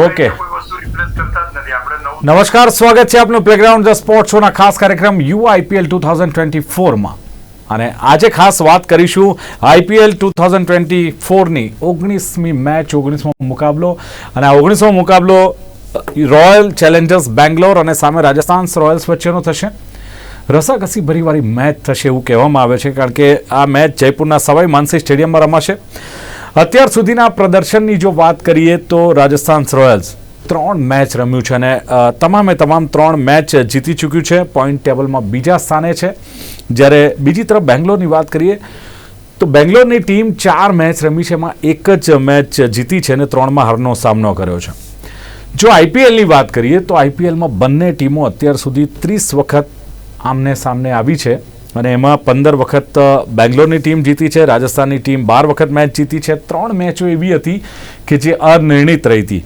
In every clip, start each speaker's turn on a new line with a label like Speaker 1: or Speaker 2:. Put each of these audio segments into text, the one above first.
Speaker 1: નવું
Speaker 2: નમસ્કાર સ્વાગત છે આપનું પ્લેગ્રાઉન્ડ ધ સ્પોર્ટ શોના ખાસ કાર્યક્રમ યુ આઈપીએલ ટુ થાઉઝન્ડ ટ્વેન્ટી ફોરમાં અને આજે ખાસ વાત કરીશું આઈપીએલ ટુ થાઉઝન્ડ ટ્વેન્ટી ફોરની ઓગણીસમી મેચ ઓગણીસમો મુકાબલો. અને આ ઓગણીસમો મુકાબલો રોયલ ચેલેન્જર્સ બેંગ્લોર અને સામે રાજસ્થાન રોયલ્સ વચ્ચેનો થશે. રસાકસી ભરીવાળી મેચ થશે એવું કહેવામાં આવે છે કારણ કે આ મેચ જયપુરના સવાઈ માનસી સ્ટેડિયમમાં રમાશે. અત્યાર સુધીના પ્રદર્શનની જો વાત કરીએ તો રાજસ્થાન રોયલ્સ ત્રણ મેચ રમ્યું છે અને તમામે તમામ ત્રણ મેચ જીતી ચૂક્યું છે. પોઈન્ટ ટેબલમાં બીજા સ્થાને છે. જ્યારે બીજી તરફ બેંગ્લોરની વાત કરીએ તો બેંગ્લોરની ટીમ ચાર મેચ રમી છે, એમાં એક જ મેચ જીતી છે અને ત્રણમાં હારનો સામનો કર્યો છે. જો આઈપીએલની વાત કરીએ તો આઈપીએલમાં બંને ટીમો અત્યાર સુધી ત્રીસ વખત આમને સામને આવી છે. અને એમાં પંદર વખત બેંગ્લોરની ટીમ જીતી છે, રાજસ્થાનની ટીમ બાર વખત મેચ જીતી છે. ત્રણ મેચો એવી હતી કે જે અનિર્ણિત રહી હતી.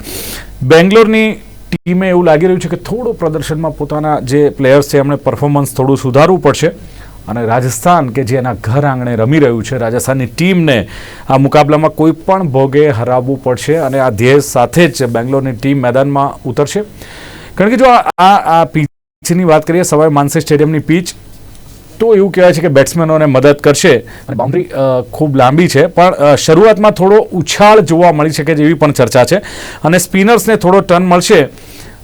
Speaker 2: બેંગ્લોરની ટીમે એવું લાગી રહ્યું છે કે થોડું પ્રદર્શનમાં પોતાના જે પ્લેયર્સ છે, એમણે પરફોર્મન્સ થોડું સુધારવું પડશે. અને રાજસ્થાન કે જે એના ઘર આંગણે રમી રહ્યું છે, રાજસ્થાનની ટીમને આ મુકાબલામાં કોઈ પણ ભોગે હરાવવું પડશે અને આ ધ્યેય સાથે જ બેંગ્લોરની ટીમ મેદાનમાં ઉતરશે. કારણ કે જો આ આ પીચની વાત કરીએ સવાઈ માનસી સ્ટેડિયમની પીચ તો એવું કહેવાય છે કે બેટ્સમેનોને મદદ કરશે. બાઉન્ડ્રી ખૂબ લાંબી છે, પણ શરૂઆતમાં થોડો ઉછાળ જોવા મળી શકે જેવી પણ ચર્ચા છે. અને સ્પિનર્સને થોડો ટર્ન મળશે.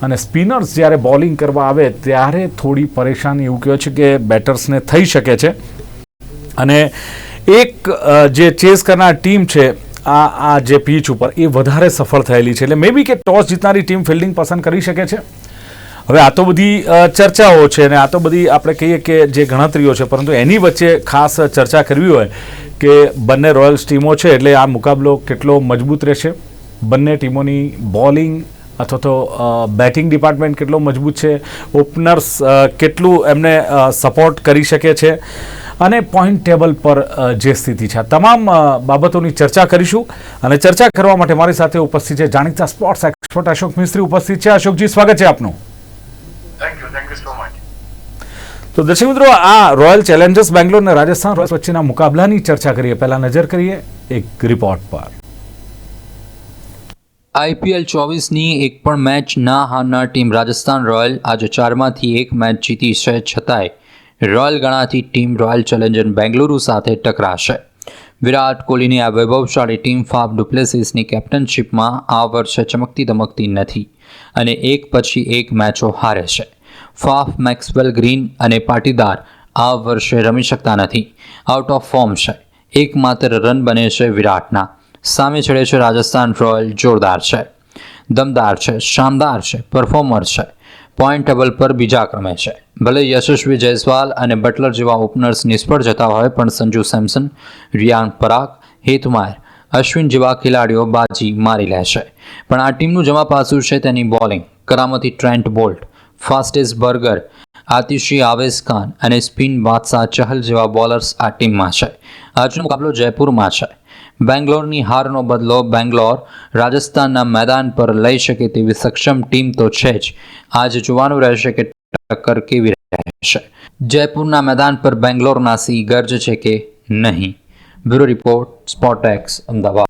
Speaker 2: અને સ્પિનર્સ જ્યારે બોલિંગ કરવા આવે ત્યારે થોડી પરેશાની એવું કહેવાય છે કે બેટર્સને થઈ શકે છે. અને એક જે ચેસ કરનાર ટીમ છે, આ આ જે પીચ ઉપર એ વધારે સફળ થયેલી છે. એટલે મે બી કે ટોસ જીતનારી ટીમ ફિલ્ડિંગ પસંદ કરી શકે છે. હવે આ તો બધી ચર્ચાઓ છે અને આ તો બધી આપણે કહીએ કે જે ગણતરીઓ છે, પરંતુ એની વચ્ચે ખાસ ચર્ચા કરવી હોય કે બંને રોયલ્સ ટીમો છે, એટલે આ મુકાબલો કેટલો મજબૂત રહેશે? બંને ટીમોની બોલિંગ અથવા તો બેટિંગ ડિપાર્ટમેન્ટ કેટલો મજબૂત છે? ઓપનર્સ કેટલું એમને સપોર્ટ કરી શકે છે? અને પોઈન્ટ ટેબલ પર જે સ્થિતિ છે. તમામ બાબતોની ચર્ચા કરીશું અને ચર્ચા કરવા માટે મારી સાથે ઉપસ્થિત છે જાણીતા સ્પોર્ટ્સ એક્સપર્ટ અશોક મિસ્ત્રી ઉપસ્થિત છે. અશોકજી, સ્વાગત છે આપનું.
Speaker 1: Thank you thank you so much
Speaker 2: તો દર્શક મિત્રો આ રોયલ ચેલેન્જર્સ બેંગ્લોર અને રાજસ્થાન રોયલ્સ વચ્ચેના મુકાબલાની ચર્ચા કરીએ. પહેલા નજર કરીએ એક રિપોર્ટ પર.
Speaker 3: આઈપીએલ ચોવીસની એક પણ મેચ ના હારનાર ટીમ રાજસ્થાન રોયલ આજે ચારમાંથી એક મેચ જીતી છે છતાંય રોયલ ગણાતી ટીમ રોયલ ચેલેન્જર બેંગલુરુ સાથે ટકરાશે. વિરાટ કોહલીની આ વૈભવશાળી ટીમ ફાફ ડુપ્લેસિસની કેપ્ટનશીપમાં આ વર્ષે ચમકતી દમકતી નથી. અને એક પછી એક મેચો હારે છે. ફાફ મેક્સવેલ ગ્રીન અને પાટીદાર આ વર્ષે રમી શકતા નથી. આઉટ ઓફ ફોર્મ છે. એકમાત્ર રન બને છે વિરાટના. સામે ચડે છે રાજસ્થાન રોયલ જોરદાર છે. દમદાર છે, શાનદાર છે પરફોર્મર છે. પોઈન્ટ ટેબલ પર બીજા ક્રમે છે. ભલે યશસ્વી જયસ્વાલ અને બટલર જેવા ઓપનર્સ નિષ્ફળ જતા હોય, પણ સંજુ સેમસન રિયાન પરાગ, હેતુમાર અશ્વિન જેવા ખેલાડીઓ બાજી મારી લે છે. પણ આ ટીમનું જમા પાસું છે તેની બોલિંગ. કરામતી ટ્રેન્ટ બોલ્ટ, ફાસ્ટેસ્ટ બર્ગર, આતિશી આવેશ ખાન અને સ્પિન બાદશાહ ચહલ જેવા બોલર્સ આ ટીમમાં છે. આજનો મુકાબલો જયપુરમાં છે. બેંગ્લોરની હારનો બદલો બેંગ્લોર રાજસ્થાનના મેદાન પર લઈ શકે તેવી સક્ષમ ટીમ તો છે જ. આજે જોવાનું રહેશે કે ટક્કર કેવી રહેશે. જયપુરના મેદાન પર બેંગ્લોરના સિંહ ગર્જ છે કે નહીં. બ્યુરો રિપોર્ટ સ્પોટેક્સ અમદાવાદ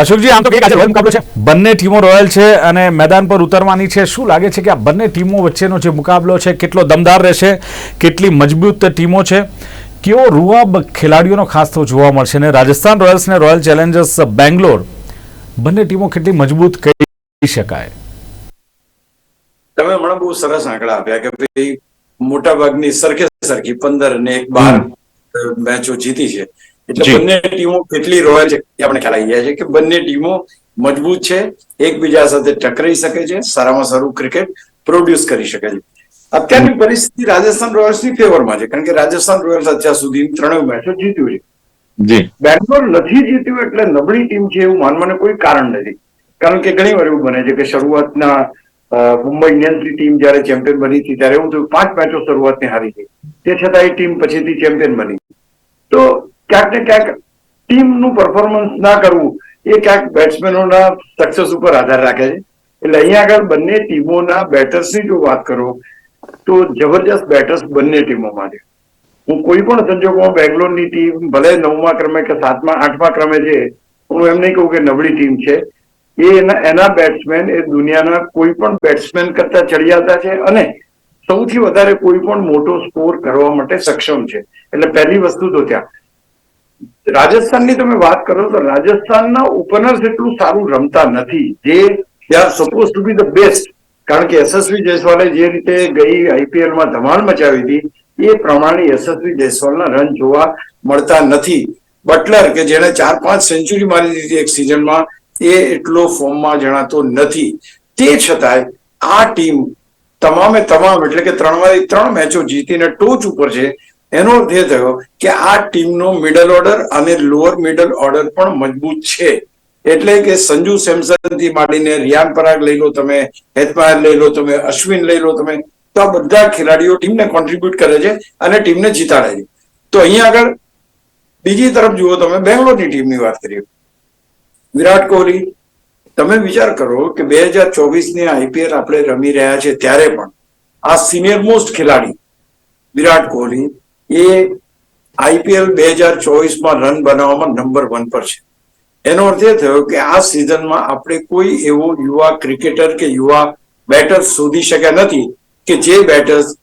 Speaker 2: અશોકજી, આમ તો કંઈક આજે મુકાબલો છે. બંને ટીમો રોયલ છે અને મેદાન પર ઉતરવાની છે. શું લાગે છે કે આ બંને ટીમો વચ્ચેનો જે મુકાબલો છે, કેટલો દમદાર રહેશે? કેટલી મજબૂત ટીમો છે? કેવો રૂઆબ ખેલાડીઓનો ખાસ તો જોવા મળશે. ને રાજસ્થાન રોયલ્સ ને રોયલ ચેલેન્જર્સ બેંગ્લોર બંને ટીમો કેટલી મજબૂત કહી શકાય?
Speaker 4: તમે હમણાં બહુ સરસ આંકડા આપ્યા કે ભાઈ મોટા ભાગની સરખે સરખી પંદર ને એક બાર મેચો જીતી છે. એટલે બંને ટીમો કેટલી રોયલ છે એ આપણે ખ્યાલ આવી જાય છે કે બંને ટીમો મજબૂત છે એકબીજા સાથે ટકરાઈ શકે છે સારામાં સારું ક્રિકેટ પ્રોડ્યુસ કરી શકે છે. અત્યારની પરિસ્થિતિ રાજસ્થાન રોયલ્સની ફેવરમાં છે કારણ કે રાજસ્થાન રોયલ્સ અત્યાર સુધી ત્રણેય મેચો જીત્યું છે. બેંગ્લોર નથી જીત્યું એટલે નબળી ટીમ છે એવું માનવાનું કોઈ કારણ નથી. કારણ કે ઘણી વાર એવું બને છે કે શરૂઆતના મુંબઈ ઇન્ડિયન્સની ટીમ જયારે ચેમ્પિયન બની હતી, ત્યારે એવું થયું પાંચ મેચો શરૂઆતની હારી ગઈ. તે છતાં એ ટીમ પછીથી ચેમ્પિયન બની. તો ક્યાંક ને ક્યાંક ટીમનું પરફોર્મન્સ ના કરવું, એ ક્યાંક બેટ્સમેનોના સક્સેસ ઉપર આધાર રાખે છે. એટલે અહીંયા આગળ બંને ટીમોના બેટર્સની જો વાત કરો, તો જબરજસ્ત બેટર્સ બંને ટીમોમાં છે. હું કોઈ પણ સંજોગોમાં બેંગ્લોરની ટીમ, ભલે નવમા ક્રમે કે સાતમા, આઠમા ક્રમે છે, હું એમ નહીં કહું કે નબળી ટીમ છે. એ એના બેટ્સમેન એ દુનિયાના કોઈ પણ બેટ્સમેન કરતા ચડિયાતા છે અને સૌથી વધારે કોઈ પણ મોટો સ્કોર કરવા માટે સક્ષમ છે. એટલે પહેલી વસ્તુ તો ત્યાં. રાજસ્થાનની તમે વાત કરો તો રાજસ્થાનના ઓપનર્સ એટલું સારું રમતા નથી. જે they suppose to be the best કારણ કે યશસ્વી જયસ્વાલે જે રીતે ગઈ આઈપીએલમાં ધમાલ મચાવી હતી, એ પ્રમાણે યશસ્વી જયસ્વાલના રન જોવા મળતા નથી. બટલર કે જેણે ચાર પાંચ સેન્ચુરી મારી દીધી એક સિઝનમાં એ એટલો ફોર્મમાં જણાતો નથી. તે છતાંય આ ટીમ તમામે તમામ, એટલે કે ત્રણમાંથી ત્રણ મેચો જીતીને ટોચ ઉપર છે, એનો અર્થ એ થયો કે આ ટીમનો મિડલ ઓર્ડર અને લોઅર મિડલ ઓર્ડર પણ મજબૂત છે. એટલે કે સંજુ સેમસનથી માંડીને રિયાન પરાગ લઈ લો તમે હેતમાયર લઈ લો તમે, અશ્વિન લઈ લો તમે, તો આ બધા ખેલાડીઓ ટીમને કોન્ટ્રીબ્યુટ કરે છે અને ટીમને જીતાડે છે. તો અહીંયા આગળ બીજી તરફ જુઓ તમે, બેંગ્લોરની ટીમની વાત કરીએ. વિરાટ કોહલી, તમે વિચાર કરો કે બે હજાર ચોવીસની આઈપીએલ આપણે રમી રહ્યા છે ત્યારે પણ આ સિનિયર મોસ્ટ ખેલાડી વિરાટ કોહલી એ આઈપીએલ બે હજાર ચોવીસમાં રન બનાવવામાં નંબર વન પર છે. એનો અર્થ એ થયો કે આ સિઝનમાં આપણે કોઈ એવો યુવા ક્રિકેટર કે યુવા બેટર્સ શોધી શક્યા નથી કે જે બેટર્સ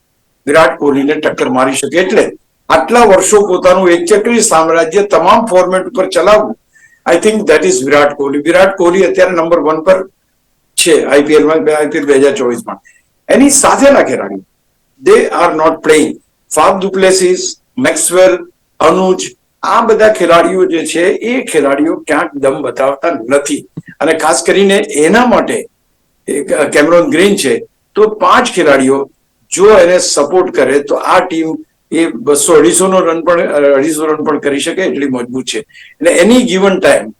Speaker 4: વિરાટ કોહલીને ટક્કર મારી શકે. એટલે આટલા વર્ષો પોતાનું એકચક્રી સામ્રાજ્ય તમામ ફોર્મેટ ઉપર ચલાવવું I think that is Virat Kohli Virat Kohli અત્યારે નંબર વન પર છે આઈપીએલમાં આઈપીએલ બે હજાર ચોવીસમાં એની સાથેના ખેલાડીઓ they are not playing Faf du Plessis Maxwell Anuj આ બધા ખેલાડીઓ જે છે, એ ખેલાડીઓ ક્યાંક દમ બતાવતા નથી. અને ખાસ કરીને એના માટે કેમરોન ગ્રીન છે, તો પાંચ ખેલાડીઓ જો એને સપોર્ટ કરે, તો આ ટીમ એ બસો અઢીસો નો રન પણ અઢીસો રન પણ કરી શકે એટલી મજબૂત છે. એટલે એની ગિવન ટાઈમ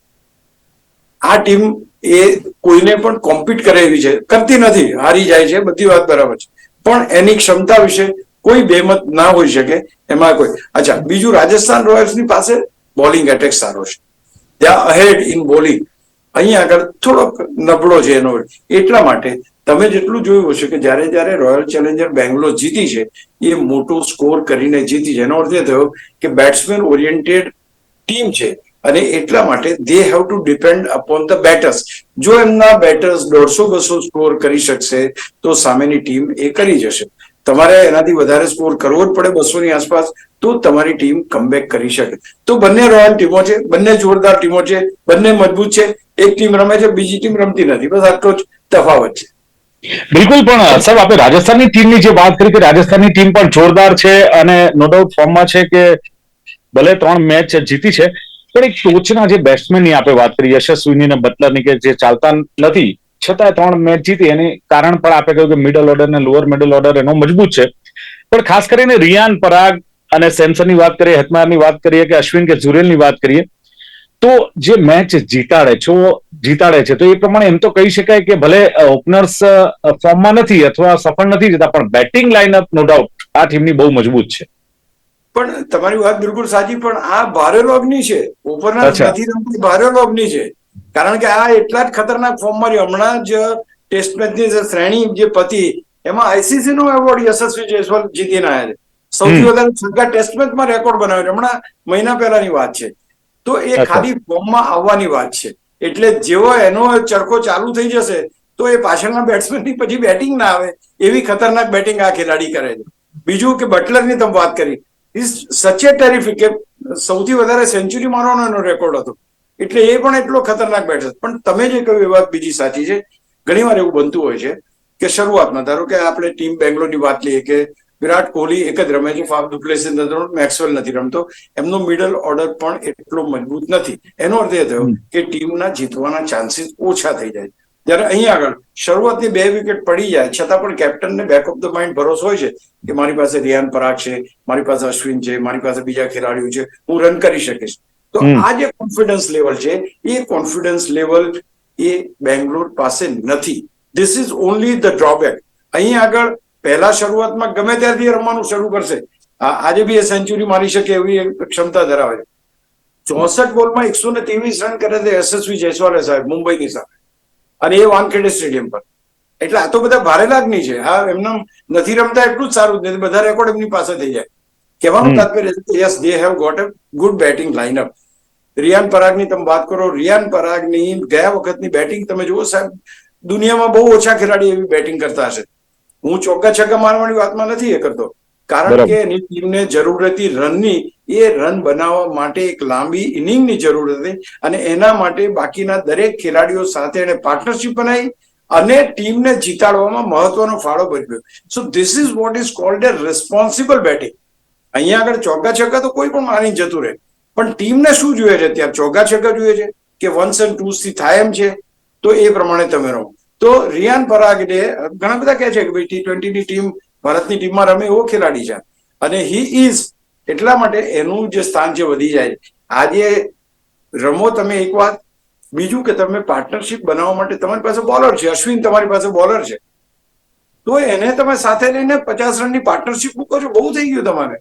Speaker 4: આ ટીમ એ કોઈને પણ કોમ્પીટ કરે એવી છે. કરતી નથી, હારી જાય છે, બધી વાત બરાબર છે. પણ એની ક્ષમતા વિશે કોઈ બેમત ના હોઈ શકે, એમાં કોઈ. અચ્છા, બીજું રાજસ્થાન રોયલ્સની પાસે બોલિંગ એટેક સારો છે. ત્યાં અહેડ ઇન બોલિંગ અહીંયા આગળ થોડોક નબળો છે એનો. એટલા માટે તમે જેટલું જોયું હશે કે જ્યારે જ્યારે રોયલ ચેલેન્જર બેંગ્લોર જીતી છે, એ મોટો સ્કોર કરીને જીતી છે. એનો અર્થ એ થયો કે બેટ્સમેન ઓરિએન્ટેડ ટીમ છે અને એટલા માટે they have to depend upon the batters જો એમના બેટર્સ દોઢસો બસો સ્કોર કરી શકશે, તો સામેની ટીમ એ કરી જશે. તમારે એનાથી વધારે સ્કોર કરવો જ પડે બસો ની આસપાસ, તો તમારી ટીમ કમબેક કરી શકે. તો બંને રોયલ ટીમો છે, બંને જોરદાર ટીમો છે, બંને મજબૂત છે. એક ટીમ રમે છે, બીજી ટીમ રમતી નથી. બસ આટલો જ તફાવત છે.
Speaker 2: બિલકુલ, પણ સાહેબ આપણે રાજસ્થાનની ટીમની જે વાત કરી કે રાજસ્થાનની ટીમ પણ જોરદાર છે અને નો ડાઉટ ફોર્મમાં છે કે ભલે ત્રણ મેચ જીતી છે, પણ એક ટોચના જે બેટ્સમેનની આપણે વાત કરી, યશસ્વીની ને બટલરની કે જે ચાલતા નથી, છતાંય ત્રણ મેચ જીતી એની કારણ પણ આપણે કહ્યું કે મિડલ ઓર્ડર ને લોઅર મિડલ ઓર્ડર એનો મજબૂત છે. પણ ખાસ કરીને રિયાન પરાગ અને સેમસનની વાત કરીએ, હેતમારની વાત કરીએ કે અશ્વિન કે ઝુરેલની વાત કરીએ તો જે મેચ જીતાડે છો જીતાડે છે તો એ પ્રમાણે એમ તો કહી શકાય કે ભલે ઓપનર્સ ફોર્મમાં નથી અથવા સફળ નથી જતા પણ બેટિંગ લાઇનઅપ નો ડાઉટ આ ટીમની બહુ મજબૂત છે.
Speaker 4: પણ તમારી વાત બિલકુલ સાચી પણ આ ભારે લોગની છે. ઓપનર. નથી રમતી ભારે લોગની છે. કારણ કે આ એટલા જ ખતરનાક ફોર્મમાં હમણાં જ ટેસ્ટ મેચની જે શ્રેણી જે પતી એમાં આઈસીસી નો એવોર્ડ યશસ્વી જયસ્વાલ જીતીને આવ્યા છે. સૌથી વધારે છગ્ગા ટેસ્ટ મેચમાં રેકોર્ડ બનાવ્યો છે. હમણાં મહિના પહેલાની વાત છે. તો એ. ખાલી ફોર્મમાં આવવાની વાત છે. એટલે જેવો એનો ચરખો ચાલુ થઈ જશે તો એ પાછળના બેટ્સમેનની પછી બેટિંગ ના આવે એવી ખતરનાક બેટિંગ આ ખેલાડી કરે છે. બીજું કે બટલરની તમે વાત કરી. ઇઝ સચ એ ટેરિફિક કે સૌથી વધારે સેન્ચુરી મારવાનો એનો રેકોર્ડ હતો. એટલે એ પણ એટલો ખતરનાક બેટર પણ તમે જે કહ્યું એ વાત બીજી સાચી છે. ઘણીવાર એવું બનતું હોય છે કે શરૂઆતમાં ધારો કે આપણે ટીમ બેંગ્લોરની વાત લઈએ કે વિરાટ કોહલી એક જ રમે છે ફાફ ડુપ્લેસી મેક્સવેલ નથી રમતો. એમનો મિડલ ઓર્ડર પણ એટલો મજબૂત નથી. એનો અર્થ એ થયો કે ટીમના જીતવાના ચાન્સીસ ઓછા થઈ જાય. જ્યારે અહીંયા આગળ શરૂઆતની બે વિકેટ પડી જાય છતાં પણ કેપ્ટનને બેક ઓફ ધ માઇન્ડ ભરોસો હોય છે કે મારી પાસે રિયાન પરાગ છે મારી પાસે અશ્વિન છે મારી પાસે બીજા ખેલાડીઓ છે હું રન કરી શકીશ. તો આ જે કોન્ફિડન્સ લેવલ છે એ કોન્ફિડન્સ લેવલ એ બેંગ્લોર પાસે નથી. This is only the drawback અહીં આગળ પહેલા શરૂઆતમાં ગમે ત્યારથી રમવાનું શરૂ કરશે. આજે બી એ સેન્ચુરી મારી શકે એવી ક્ષમતા ધરાવે છે. ચોસઠ બોલમાં એકસો ને ત્રેવીસ રન કરે છે યશસ્વી જયસ્વાલે સાહેબ મુંબઈની સામે. અને એ વાનખેડે સ્ટેડિયમ પર. એટલે આ તો બધા ભારે લાગણી છે. હા એમના નથી રમતા એટલું જ સારું જ નથી. બધા રેકોર્ડ એમની પાસે થઈ જાય. કહેવાનું તાત્પર્ય છે yes they have got a good batting lineup Riyan પરાગની તમે વાત કરો રિયાન પરાગની ગયા વખતની બેટિંગ તમે જુઓ સાહેબ દુનિયામાં બહુ ઓછા ખેલાડી એવી બેટિંગ કરતા હશે. હું ચોક્કા છક્કા મારવાની વાતમાં નથી એ કરતો. કારણ કે એની ટીમને જરૂર હતી રનની એ રન બનાવવા માટે એક લાંબી ઇનિંગની જરૂર હતી અને એના માટે બાકીના દરેક ખેલાડીઓ સાથે એને પાર્ટનરશિપ બનાવી અને ટીમને જીતાડવામાં મહત્વનો ફાળો ભજવ્યો so this is what is called a responsible batting અહીંયા આગળ ચોગ્ગા છગ્ગા તો કોઈ પણ મારી જતું રહે. પણ ટીમને શું જોઈએ છે ત્યાં ચોગ્ગા છગ્ગા જોઈએ છે કે વન્સ એન્ડ ટુ થી થાય એમ છે? તો એ પ્રમાણે તમે રહો. તો રિયાન પરાગને ઘણા બધા કહે છે કે ભાઈ ટી ટ્વેન્ટીની ટીમ ભારતની ટીમમાં રમે એવો ખેલાડી છે. અને હી ઇઝ એટલા માટે એનું જે સ્થાન છે વધી જાય. આજે રમો તમે એક વાત, બીજું કે તમે પાર્ટનરશિપ બનાવવા માટે તમારી પાસે બોલર છે, અશ્વિન તમારી પાસે બોલર છે. તો એને તમે સાથે લઈને પચાસ રનની પાર્ટનરશિપ મૂકો છો બહુ થઈ ગયું તમારે.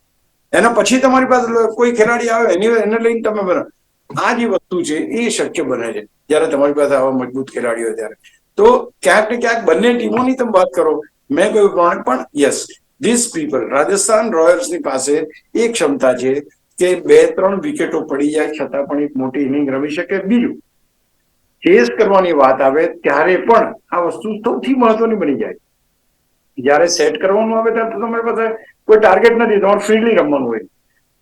Speaker 4: એના પછી તમારી પાસે કોઈ ખેલાડી આવે, એની એને લઈને તમે બનાવો આ જે વસ્તુ છે એ શક્ય બને છે, જ્યારે તમારી પાસે આવા મજબૂત ખેલાડી હોય ત્યારે. તો ક્યાંક ને ક્યાંક બંને ટીમોની તમે વાત કરો, મેં કહ્યું પ્રમાણે પણ યસ ધીસ પીપલ રાજસ્થાન રોયલ્સની પાસે એ ક્ષમતા છે કે બે ત્રણ વિકેટો પડી જાય છતાં પણ એક મોટી ઇનિંગ રમી શકે. બીજું ચેસ કરવાની વાત આવે ત્યારે પણ આ વસ્તુ સૌથી મહત્વની બની જાય. જ્યારે સેટ કરવાનું આવે ત્યારે તમારી પાસે કોઈ ટાર્ગેટ નથી, તમારે ફ્રીલી રમવાનું હોય.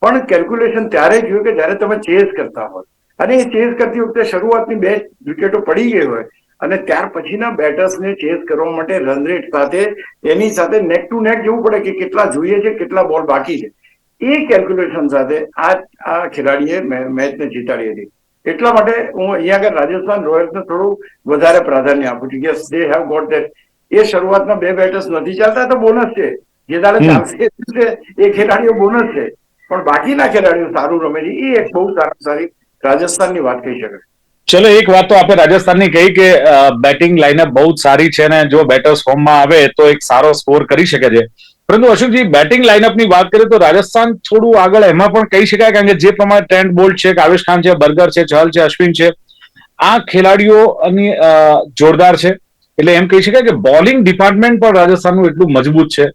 Speaker 4: પણ કેલ્ક્યુલેશન ત્યારે જોયું કે જ્યારે તમે ચેસ કરતા હોય. અને એ ચેસ કરતી વખતે શરૂઆતની બે વિકેટો પડી ગઈ હોય અને ત્યાર પછીના બેટર્સને ચેસ કરવા માટે રન રેટ સાથે એની સાથે નેક ટુ નેક જવું પડે કે કેટલા જોઈએ છે કેટલા બોલ બાકી છે. એ કેલ્ક્યુલેશન સાથે આ આ ખેલાડીએ મેચને જીતાડી હતી. એટલા માટે હું અહીંયા આગળ રાજસ્થાન રોયલ્સને થોડું વધારે પ્રાધાન્ય આપું છું. Yes they have got that એ શરૂઆતના બે બેટર્સ નથી ચાલતા તો બોનસ છે. જે દાડે ચાલશે એ ખેલાડીઓ બોનસ છે. પણ બાકીના ખેલાડીઓ સારું રમે છે. એ એક બહુ સારી સારી રાજસ્થાનની વાત કહી શકાય.
Speaker 2: ચલો એક વાત તો આપણે રાજસ્થાનની કહી કે બેટિંગ લાઇનઅપ બહુ જ સારી છે અને જો બેટર્સ ફોર્મમાં આવે તો એક સારો સ્કોર કરી શકે છે. પરંતુ અશોકજી બેટિંગ લાઇનઅપની વાત કરીએ તો રાજસ્થાન થોડું આગળ એમાં પણ કહી શકાય કારણ કે જે પ્રમાણે ટ્રેન્ટ બોલ્ટ છે કાવેશ ખાન છે બર્ગર છે ચહલ છે અશ્વિન છે આ ખેલાડીઓની જોરદાર છે. એટલે એમ કહી શકાય કે બોલિંગ ડિપાર્ટમેન્ટ પણ રાજસ્થાનનું એટલું મજબૂત છે.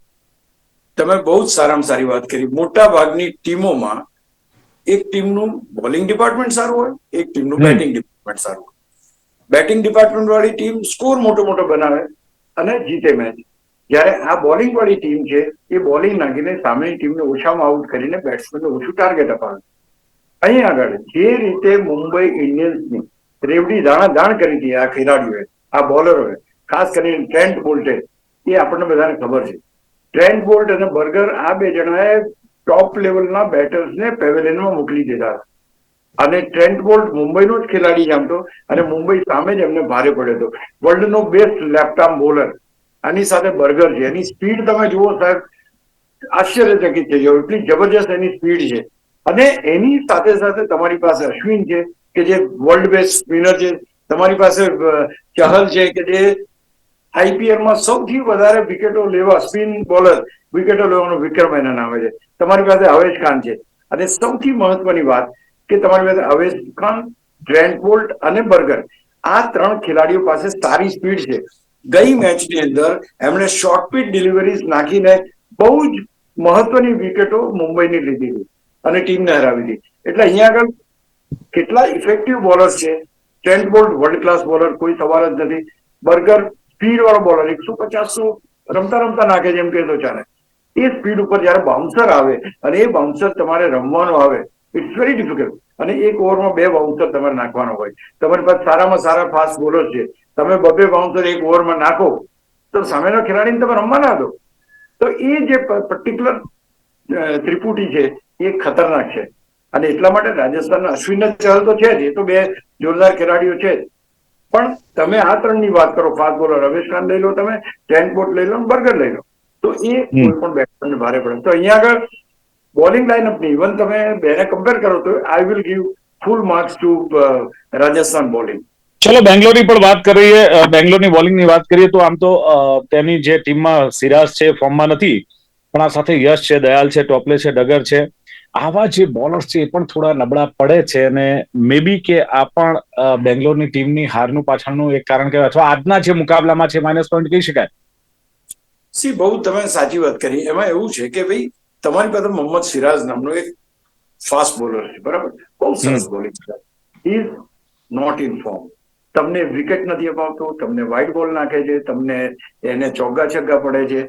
Speaker 4: તમે બહુ જ સારામાં સારી વાત કરી. મોટા ભાગની ટીમોમાં એક ટીમનું બોલિંગ ડિપાર્ટમેન્ટ સારું હોય એક ટીમનું બેટિંગ ડિપાર્ટમેન્ટ સારું બેટિંગ ડિપાર્ટમેન્ટ વાળી ટીમ સ્કોર મોટો મોટો બનાવે અને જીતે મેચ જ્યારે આ બોલિંગ વાળી ટીમ છે, એ બોલિંગ નાખીને સામેની ટીમને ઓછામાં આઉટ કરીને બેટ્સમેનને ઓછું ટાર્ગેટ અપાવે. અહીં આગળ જે રીતે મુંબઈ ઇન્ડિયન્સની રેવડી દાણા દાણ કરી હતી આ ખેલાડીઓએ, આ બોલરોએ ખાસ કરીને ટ્રેન્ટ બોલ્ટે એ આપણને બધાને ખબર છે. ટ્રેન્ટ બોલ્ટ અને બર્ગર આ બે જણાએ ટોપ લેવલના બેટર્સને પેવેલિયનમાં મોકલી દીધા અને ટ્રેન્ટ બોલ્ટ મુંબઈનો જ ખેલાડી જામતો અને મુંબઈ સામે જ એમને ભારે પડ્યો હતો. વર્લ્ડનો બેસ્ટ લેફ્ટ આર્મ બોલર. આની સાથે બર્ગર છે. એની સ્પીડ તમે જુઓ સાહેબ આશ્ચર્યચકિત થઈ ગયો. એટલી જબરજસ્ત એની સ્પીડ છે. અને એની સાથે સાથે તમારી પાસે અશ્વિન છે કે જે વર્લ્ડ બેસ્ટ સ્પિનર છે. તમારી પાસે ચહલ છે કે જે આઈપીએલમાં સૌથી વધારે વિકેટો લેવા સ્પિન બોલર વિકેટો લેવાનો વિક્રમ એના નામે છે. તમારી પાસે હવેશ ખાન છે. અને સૌથી મહત્વની વાત કે તમારી પાસે હવેશ ખાન ટ્રેન્ટ બોલ્ટ અને બર્ગર આ ત્રણ ખેલાડીઓ પાસે સારી સ્પીડ છે. ગઈ મેચની અંદર એમણે શોર્ટ પીચ ડિલિવરીઝ નાખીને બહુ જ મહત્વની વિકેટો મુંબઈની લીધી હતી અને ટીમને હરાવી હતી એટલે અહીંયા આગળ કેટલા ઇફેક્ટિવ બોલર છે? Trent Boult world class bowler કોઈ સવાલ જ નથી. બર્ગર સ્પીડ વાળો બોલર એકસો પચાસ રમતા રમતા નાખે છે એમ કહેતો ચાલે. એ સ્પીડ ઉપર જયારે બાઉન્સર આવે અને એ બાઉન્સર તમારે રમવાનો આવે ઇટ્સ વેરી ડિફિકલ્ટ અને એક ઓવરમાં બે બાઉન્સર તમારે નાખવાનો હોય. તમારી પાસે સારામાં સારા ફાસ્ટ બોલર છે. તમે બબે બાઉન્સર એક ઓવરમાં નાખો તો સામેના ખેલાડીને તમે રમવા ના દો. તો એ જે પર્ટિક્યુલર ત્રિપુટી છે એ ખતરનાક છે. અને એટલા માટે રાજસ્થાનના અશ્વિન ચહલ તો છે જ. એ તો બે જોરદાર ખેલાડીઓ છે જ. પણ તમે આ ત્રણની વાત કરો ફાસ્ટ બોલર રમેશ ખાન લઈ લો તમે ટેન્ટ બોટ લઈ લો બર્ગર લઈ લો. તો એ કોઈ પણ બેટ્સમેન ભારે પડે. તો અહીંયા આગળ બોલિંગ લાઇનઅપની ઇવન તમે બેને કમ્પેર કરો તો I will give full marks to Rajasthan bowling.
Speaker 2: ચલો બેંગ્લોરની પણ વાત કરીએ. બેંગ્લોરની બોલિંગની વાત કરીએ તો આમ તો તેની જે ટીમમાં સિરાજ છે ફોર્મમાં નથી પણ આ સાથે યશ છે દયાલ છે ટોપલે છે ડગર છે. આવા જે બોલર્સ છે એ પણ થોડા નબળા પડે છે અને મે બી કે આ પણ બેંગ્લોરની ટીમની હારનું પાછળનું એક કારણ કહેવાય અથવા આજના જે મુકાબલામાં છે માઇનસ પોઈન્ટ કહી શકાય?
Speaker 4: સી બહુ તમે સાચી વાત કરી. એમાં એવું છે કે ભાઈ તમારી પાસે મોહમ્મદ સિરાજ નામનો એક ફાસ્ટ બોલર છે બરાબર? બહુ સરસ બોલિંગ છે. ઇઝ નોટ ઇન ફોર્મ તમને વિકેટ નથી અપાવતો તમને વ્હાઇટ બોલ નાખે છે તમને એને ચોગ્ગા છગ્ગા પડે છે.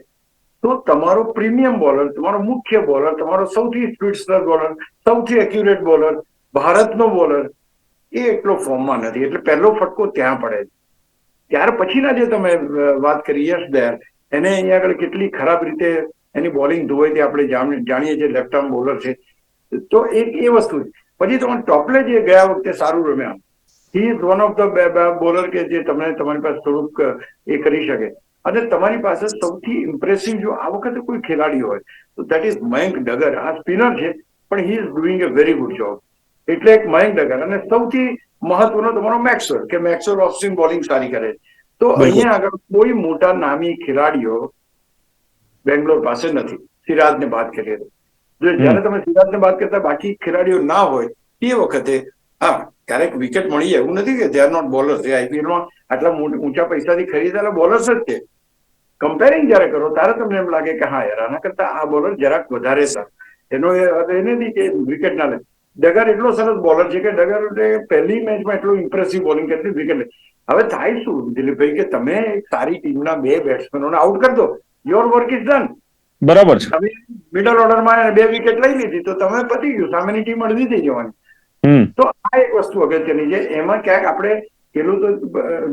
Speaker 4: તો તમારો પ્રીમિયમ બોલર તમારો મુખ્ય બોલર તમારો સૌથી સ્પીડસ્ટર બોલર સૌથી એક્યુરેટ બોલર ભારતનો બોલર એ એટલો ફોર્મમાં નથી. એટલે પહેલો ફટકો ત્યાં પડે છે. ત્યાર પછીના જે તમે વાત કરી યશ દયાલ એને અહીંયા આગળ કેટલી ખરાબ રીતે એની બોલિંગ ધોવાય આપણે જાણીએ છીએ લેફ્ટ આર્મ બોલર છે. તો એક એ વસ્તુ પછી તમે ટોપલે જે ગયા વખતે સારું રમ્યા he is one of the bowler કે જે તમને તમારી પાસે થોડુંક એ કરી શકે. અને તમારી પાસે સૌથી ઇમ્પ્રેસિવ જો આ વખતે કોઈ ખેલાડી હોય તો દેટ ઇઝ મયંક ડગર. આ સ્પિનર છે પણ he is doing a very good job એટલે એક મયંક ડગર. અને સૌથી મહત્વનો તમારો મેક્સવેલ કે મેક્સવેલ ઓફ સ્પિન બોલિંગ સારી કરે તો અહીંયા આગળ કોઈ મોટા નામી ખેલાડીઓ બેંગ્લોર પાસે નથી. સિરાજને બાદ કરીએ જો જ્યારે તમે સિરાજને બાદ કરતા બાકી ખેલાડીઓ ના હોય એ વખતે હા ક્યારેક વિકેટ મળી જાય એવું નથી કે દે આર નોટ બોલર્સ એ આઈપીએલમાં આટલા ઊંચા પૈસાથી ખરીદેલા બોલર્સ જ છે. કમ્પેરિંગ જયારે કરો ત્યારે તમને એમ લાગે કે હા યાર આના કરતા આ બોલર જરાક વધારે સારું એનો એ નથી કે વિકેટ ના લે. ડગર એટલો સરસ બોલર છે કે ડગર પહેલી મેચમાં એટલું ઇમ્પ્રેસિવ બોલિંગ કરી વિકેટ હવે થાય શું દિલીપભાઈ કે તમે સારી ટીમના બે બેટ્સમેનોને આઉટ કરી દો. યોર વર્ક ઇઝ ડન
Speaker 2: બરાબર છે.
Speaker 4: તમે મિડલ ઓર્ડરમાં બે વિકેટ લઈ લીધી તો તમે પતી ગયું. સામેની ટીમ અડધી થઈ જવાની. તો આ એક વસ્તુ અગત્યની છે. એમાં ક્યાંક આપણે પેલું તો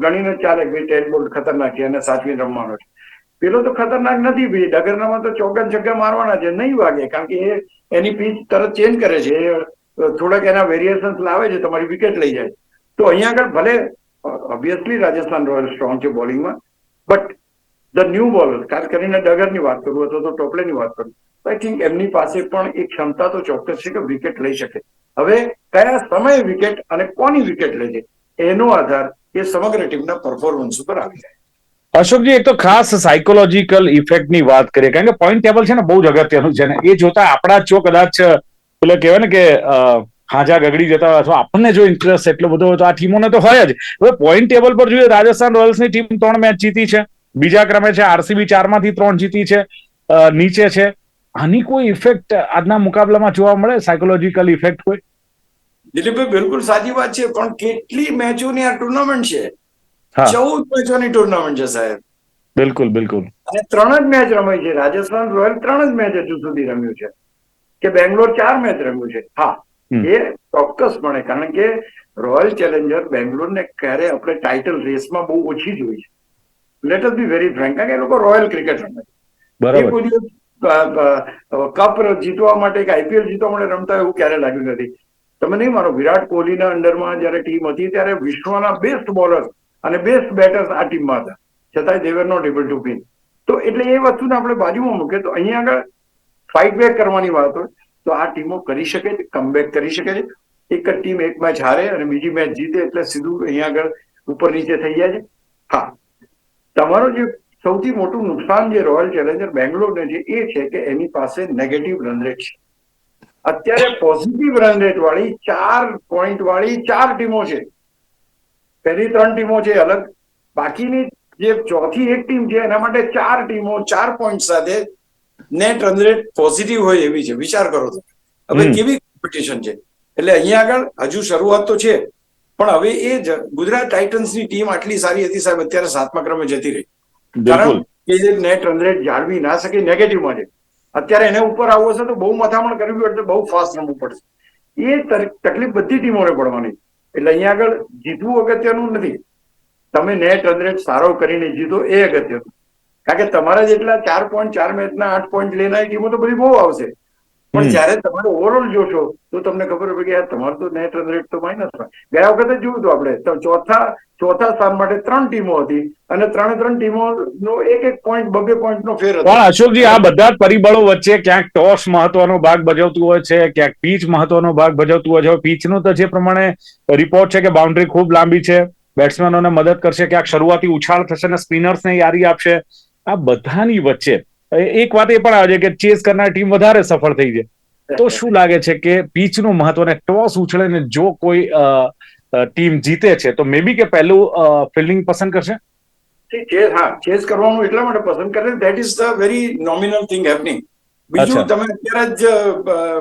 Speaker 4: ગણીને ચાલે કે ટેન બોલ્ટ ખતરનાક છે અને સાચવીને રમવાનો છે. પેલો તો ખતરનાક નથી ભાઈ. ડગરનામાં તો ચોગ્ગા જગ્યા છગ્ગા મારવાના છે. નહીં વાગે કારણ કે એ એની પીચ તરત ચેન્જ કરે છે. એ થોડાક એના વેરિએશન્સ લાવે છે તમારી વિકેટ લઈ જાય. તો અહીંયા આગળ ભલે ઓબ્વિયસલી રાજસ્થાન રોયલ સ્ટ્રોંગ છે બોલિંગમાં બટ ધ ન્યૂ બોલર ખાસ કરીને ડગરની વાત કરું અથવા તો ટોપલેની વાત કરું આઈ થિંક એમની પાસે પણ એ ક્ષમતા તો ચોક્કસ છે કે વિકેટ લઈ શકે. હવે કયા સમયે વિકેટ અને કોની વિકેટ લે છે, એનો આધાર એ સમગ્ર ટીમના પરફોર્મન્સ ઉપર આવી જાય.
Speaker 2: અશોકજી, એક તો ખાસ સાયકોલોજીકલ ઇફેક્ટની વાત કરીએ, કારણ કે પોઈન્ટ ટેબલ છે ને બહુ જ અગત્યનું છે ને. એ જોતા આપણા જ કદાચ, પેલો કહેવાય ને કે હાજા ગગડી જતા અથવા આપણને જો ઇન્ટરેસ્ટ એટલો બધો હોય તો આ ટીમોને તો હોય જ. હવે પોઈન્ટ ટેબલ પર જોઈએ, રાજસ્થાન રોયલ્સની ટીમ ત્રણ મેચ જીતી છે. બીજા ક્રમે છે આરસીબી ચારમાંથી ત્રણ જીતી છે નીચે છે. આની કોઈ ઇફેક્ટ આજના મુકાબલામાં જોવા મળે? સાયકોલોજીકલ ઇફેક્ટ કોઈ?
Speaker 4: દિલીપભાઈ બિલકુલ સાચી વાત છે પણ કેટલી મેચોની આ ટુર્નામેન્ટ છે? ચૌદ મેચોની ટુર્નામેન્ટ છે સાહેબ.
Speaker 2: બિલકુલ બિલકુલ.
Speaker 4: અને ત્રણ જ મેચ રમાઈ છે. રાજસ્થાન રોયલ ત્રણ જ મેચ હજુ સુધી રમ્યું છે. કે બેંગ્લોર ચાર મેચ રમ્યું છે. હા. એ ચોક્કસપણે કારણ કે રોયલ ચેલેન્જર બેંગ્લોરને ક્યારે આપણે ટાઇટલ રેસમાં બહુ ઓછી જોઈ છે. Let us be very frank કારણ કે એ લોકો રોયલ ક્રિકેટ રમે
Speaker 2: બરાબર
Speaker 4: કપ જીતવા માટે કે આઈપીએલ જીતવા માટે રમતા એવું ક્યારે લાગ્યું નથી. તમે નહીં માનો વિરાટ કોહલીના અંડરમાં જયારે ટીમ હતી ત્યારે વિશ્વના બેસ્ટ બોલર અને બેસ્ટ બેટર્સ આ ટીમમાં હતા. છતાંય they were not able to win તો એટલે એ વસ્તુને આપણે બાજુમાં મૂકે તો અહીંયા આગળ ફાઇટ બેક કરવાની વાત હોય તો આ ટીમો કરી શકે છે કમબેક કરી શકે છે. એક જ ટીમ એક મેચ હારે અને બીજી મેચ જીતે એટલે સીધું અહીંયા આગળ ઉપર નીચે થઈ જાય છે. હા. તમારો જે સૌથી મોટું નુકસાન જે રોયલ ચેલેન્જર બેંગ્લોરને છે એ છે કે એની પાસે નેગેટિવ રન રેટ છે. અત્યારે પોઝિટિવ રન રેટ વાળી ચાર પોઈન્ટ વાળી ચાર ટીમો છે. પહેલી ત્રણ ટીમો છે અલગ. બાકીની જે ચોથી એક ટીમ છે એના માટે ચાર ટીમો ચાર પોઈન્ટ સાથે નેટ રન રેટ પોઝિટિવ હોય એવી છે. વિચાર કરો તો હવે કેવી કોમ્પિટિશન છે? એટલે અહીંયા આગળ હજુ શરૂઆત તો છે. પણ હવે એ જ ગુજરાત ટાઇટન્સની ટીમ આટલી સારી હતી સાહેબ અત્યારે સાતમા ક્રમે જતી રહી. કારણ કે નેટ રન રેટ જાળવી ના શકે નેગેટિવમાં છે. અત્યારે એને ઉપર આવવો હશે તો બહુ મથામણ કરવી પડશે બહુ ફાસ્ટ રમવું પડશે. એ તકલીફ બધી ટીમોને પડવાની. એટલે અહીંયા આગળ જીતવું અગત્યનું નથી. તમે નેટ રન રેટ સારો કરીને જીતો એ અગત્યનું. કારણ કે તમારા જેટલા ચાર પોઈન્ટ ચાર મેચના આઠ પોઈન્ટ લેનારી ટીમો તો બધી બહુ આવશે. પણ જયારે તમે તમારે ઓવરઓલ જોશો તો તમને ખબર પડે કે યાર તમારું તો નેટ રન રેટ તો માઇનસમાં ગયા વખતે જોયું હતું આપણે તો ચોથા ચોથા સ્થાન માટે ત્રણ ટીમો હતી અને ત્રણે ત્રણ ટીમો નો એક એક પોઈન્ટ બબે પોઈન્ટ નો ફેર હતો.
Speaker 2: પણ અશોકજી આ બધા પરિબળો વચ્ચે ક્યાંક ટોસ મહત્વનો ભાગ ભજવતું હોય છે ક્યાંક પીચ મહત્વનો ભાગ ભજવતું હોય છે. પીચ પીચનું તો જે પ્રમાણે રિપોર્ટ છે કે બાઉન્ડ્રી ખૂબ લાંબી છે બેટ્સમેનોને મદદ કરશે ક્યાંક શરૂઆતી ઉછાળ થશે અને સ્પિનર્સને યારી આપશે. આ બધાની વચ્ચે એક વાત એ પણ આવે છે કે ચેસ કરનાર ટીમ વધારે સફળ થઈ છે. તો શું લાગે છે કે પીચનું મહત્વ અને ટોસ ઉછળે ને જો કોઈ ટીમ જીતે છે તો મે બી કે પહેલું ફિલ્ડિંગ પસંદ કરશે?
Speaker 4: ચેસ હા ચેસ કરવાનું એટલા માટે પસંદ કરે that is the very nominal thing happening બીજું તમે અત્યારે જ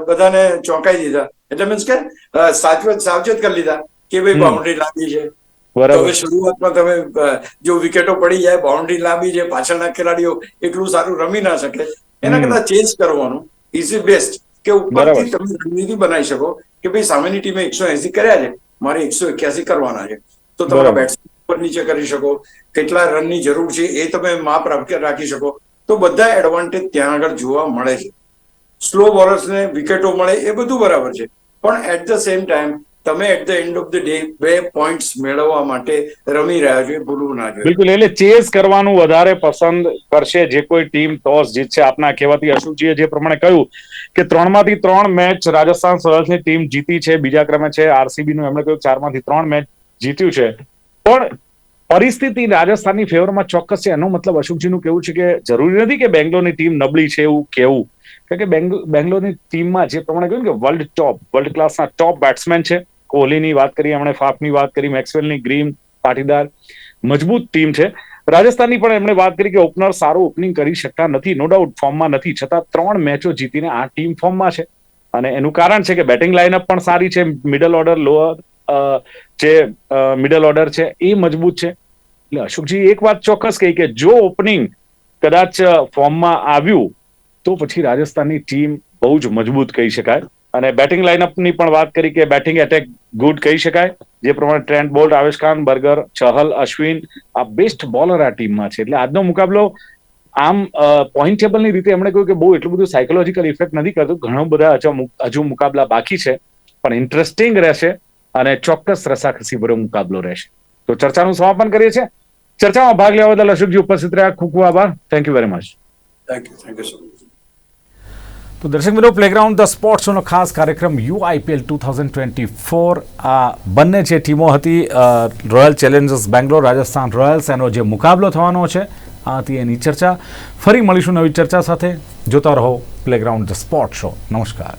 Speaker 4: બધાને ચોંકાઈ દીધા. એટલે મીન્સ કે સાચવત સાવચેત કરી લીધા કે ભાઈ. બાઉન્ડ્રી લાંબી છે.
Speaker 2: બરાબર.
Speaker 4: શરૂઆતમાં તમે જો વિકેટો પડી જાય બાઉન્ડ્રી લાંબી છે પાછળના ખેલાડીઓ એટલું સારું રમી ના શકે એના કરતા ચેન્જ કરવાનું ઇઝ બેસ્ટ કે ઉપરથી તમે રણનીતિ બનાવી શકો કે ભાઈ સામેની ટીમે એકસો એસી કર્યા છે મારે એકસો એક્યાસી કરવાના છે. તો તમારા. બેટ્સમેન ઉપર નીચે કરી શકો કેટલા રનની જરૂર છે એ તમે માપ રાખી શકો. તો બધા એડવાન્ટેજ ત્યાં આગળ જોવા મળે છે. સ્લો બોલર્સને વિકેટો મળે એ બધું બરાબર છે. પણ એટ ધ સેમ ટાઈમ તમે at the end of the day બે પોઈન્ટ્સ મેળવવા માટે રમી રહ્યા છો ભૂલવું ના જોઈએ.
Speaker 2: બિલકુલ, એટલે ચેસ કરવાનું વધારે પસંદ કરશે જે કોઈ ટીમ ટોસ જીતશે. આપના કહેવાથી અશોકજીએ જે પ્રમાણે કહ્યું કે ત્રણમાંથી ત્રણ મેચ રાજસ્થાન રોયલ્સની ટીમ જીતી છે. બીજા ક્રમે છે આરસીબી નું એમણે કહ્યું ચારમાંથી ત્રણ મેચ જીત્યું છે. પણ પરિસ્થિતિ રાજસ્થાનની ફેવરમાં ચોક્કસ છે. એનો મતલબ અશોકજીનું કેવું છે કે જરૂરી નથી કે બેંગ્લોરની ટીમ નબળી છે એવું કેવું કારણ કે બેંગ્લોરની ટીમમાં જે પ્રમાણે કહ્યું કે વર્લ્ડ ટોપ વર્લ્ડ ક્લાસના ટોપ બેટ્સમેન છે. કોહલીની વાત કરી એમણે ફાફની વાત કરી, મેક્સવેલની ગ્રીમ પાટીદાર, મજબૂત ટીમ છે. રાજસ્થાનની પણ એમણે વાત કરી કે ઓપનર સારું ઓપનિંગ કરી શકતા નથી નો ડાઉટ ફોર્મમાં નથી, છતાં ત્રણ મેચો જીતીને આ ટીમ ફોર્મમાં છે. અને એનું કારણ છે કે બેટિંગ લાઇનઅપ પણ સારી છે મિડલ ઓર્ડર લોઅર જે મિડલ ઓર્ડર છે, એ મજબૂત છે. એટલે અશોકજી એક વાત ચોક્કસ કહી કે જો ઓપનિંગ કદાચ ફોર્મમાં આવ્યું, તો પછી રાજસ્થાનની ટીમ બહુ જ મજબૂત કહી શકાય. અને બેટિંગ લાઇનઅપની પણ વાત કરી કે બેટિંગ એટેક ગુડ કહી શકાય. જે પ્રમાણે Trent Boult Avesh Khan Burger Chahal Ashwin આ બેસ્ટ બોલર આ ટીમમાં છે. એટલે આજનો મુકાબલો આમ પોઈન્ટ રીતે એમણે કહ્યું કે બહુ એટલું બધું સાયકોલોજીકલ ઇફેક્ટ નથી કરતું. ઘણો બધા હજુ મુકાબલા બાકી છે. પણ ઇન્ટરેસ્ટિંગ રહેશે અને ચોક્કસ રસાખસી ભર્યો મુકાબલો રહેશે. તો ચર્ચાનું સમાપન કરીએ છીએ. ચર્ચામાં ભાગ લેવા બદલ અશોકજી ઉપસ્થિત રહ્યા. ખૂબ ખૂબ આભાર. Thank you very much
Speaker 4: thank you thank you so much
Speaker 2: તો દર્શક મિત્રો પ્લેગ્રાઉન્ડ ધ સ્પોર્ટ્સ શોનો ખાસ કાર્યક્રમ you IPL two thousand twenty four આ બંને જે ટીમો હતી Royal Challengers Bangalore Rajasthan Royals એનો જે મુકાબલો થવાનો છે, આ એની ચર્ચા. ફરી મળીશું નવી ચર્ચા સાથે. જોતા રહો પ્લેગ્રાઉન્ડ ધ સ્પોર્ટ શો નમસ્કાર.